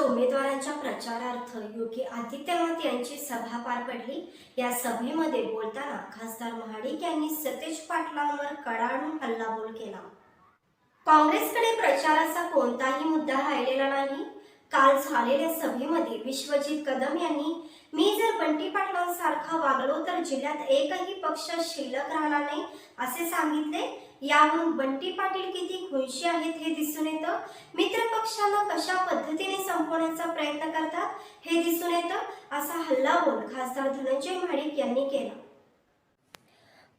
उमेदवारांच्या प्रचारार्थ योगी आदित्यनाथ यांची सभा पार पडली. या सभेमध्ये बोलताना खासदार महाडिक यांनी सतेज पाटलांवर कडाडून हल्लाबोल केला. काँग्रेसकडे प्रचाराचा कोणताही मुद्दा राहिलेला नाही. काल झालेल्या सभेमध्ये विश्वजित कदम यांनी मी जर बंटी पाटलांसारखा वागलो तर जिल्ह्यात एकही पक्ष शिल्लक राहणार नाही असे सांगितले. यावरून बंटी पाटील किती खुशी आहेत हे दिसून येतं. मित्र पक्षांना कशा पद्धतीने संपवण्याचा प्रयत्न करतात हे दिसून येतं असा हल्ला बोल खासदार धनंजय महाडिक यांनी केला.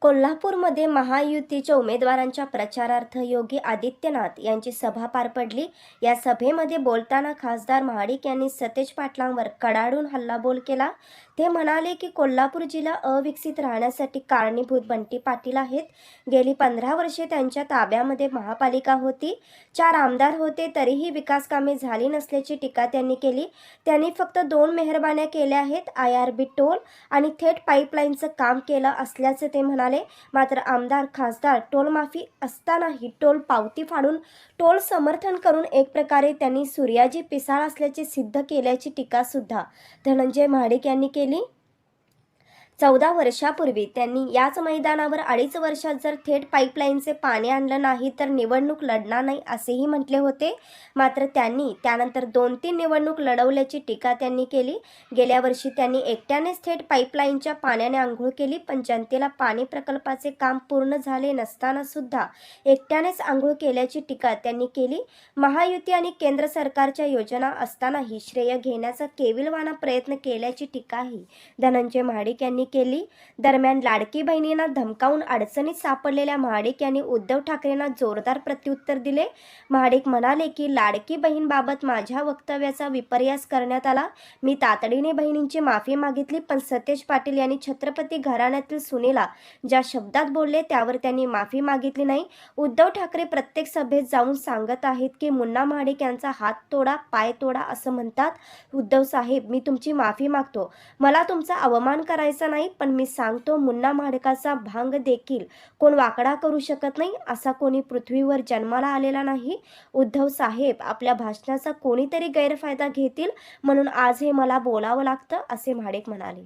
कोल्हापूरमध्ये महायुतीच्या उमेदवारांच्या प्रचारार्थ योगी आदित्यनाथ यांची सभा पार पडली. या सभेमध्ये बोलताना खासदार महाडिक यांनी सतेज पाटलांवर कडाडून हल्लाबोल केला. ते म्हणाले की कोल्हापूर जिल्हा अविकसित राहण्यासाठी कारणीभूत बंटी पाटील आहेत. गेली पंधरा वर्षे त्यांच्या ताब्यामध्ये महापालिका होती. चार आमदार होते तरीही विकास कामे झाली नसल्याची टीका त्यांनी केली. त्यांनी फक्त दोन मेहरबान्या केल्या आहेत आय आर बी टोल आणि थेट पाईपलाईनचं काम केलं असल्याचं ते म्हणाले. मात्र आमदार खासदार टोल माफी असतानाही टोल पावती फाडून टोल समर्थन करून एक प्रकारे त्यांनी सूर्याजी पिसाळ असल्याचे सिद्ध केल्याची टीका सुद्धा धनंजय महाडिक यांनी केली. चौदा वर्षापूर्वी त्यांनी याच मैदानावर अडीच वर्षात जर थेट पाईपलाईनचे पाणी आणलं नाही तर निवडणूक लढणार नाही असेही म्हटले होते. मात्र त्यांनी त्यानंतर दोन तीन निवडणूक लढवल्याची टीका त्यांनी केली. गेल्या वर्षी त्यांनी एकट्यानेच थेट पाईपलाईनच्या पाण्याने आंघोळ केली पण जनतेला पाणी प्रकल्पाचे काम पूर्ण झाले नसताना सुद्धा एकट्यानेच आंघोळ केल्याची टीका त्यांनी केली. महायुती आणि केंद्र सरकारच्या योजना असतानाही श्रेय घेण्याचा केविलवाना प्रयत्न केल्याची टीकाही धनंजय महाडिक यांनी केली. दरम्यान लाडकी बहिणींना धमकावून अडचणीत सापडलेल्या महाडिक यांनी उद्धव ठाकरेंना जोरदार प्रत्युत्तर दिले. महाडिक म्हणाले की लाडकी बहीणबाबत माझ्या वक्तव्याचा विपर्यास करण्यात आला. मी तातडीने बहिणींची माफी मागितली पण सतेज पाटील यांनी छत्रपती घराण्यातील सुनेला ज्या शब्दात बोलले त्यावर त्यांनी माफी मागितली नाही. उद्धव ठाकरे प्रत्येक सभेत जाऊन सांगत आहेत की मुन्ना महाडिक यांचा हात तोडा पाय तोडा असं म्हणतात. उद्धव साहेब मी तुमची माफी मागतो. मला तुमचा अवमान करायचा नाही पण मी सांगतो मुन्ना महाडिकाचा भांग देखील कोण वाकडा करू शकत नाही असा कोणी पृथ्वीवर जन्माला आलेला नाही. उद्धव साहेब आपल्या भाषणाचा कोणीतरी गैरफायदा घेतील म्हणून आज हे मला बोलावं लागतं असे महाडिक म्हणाले.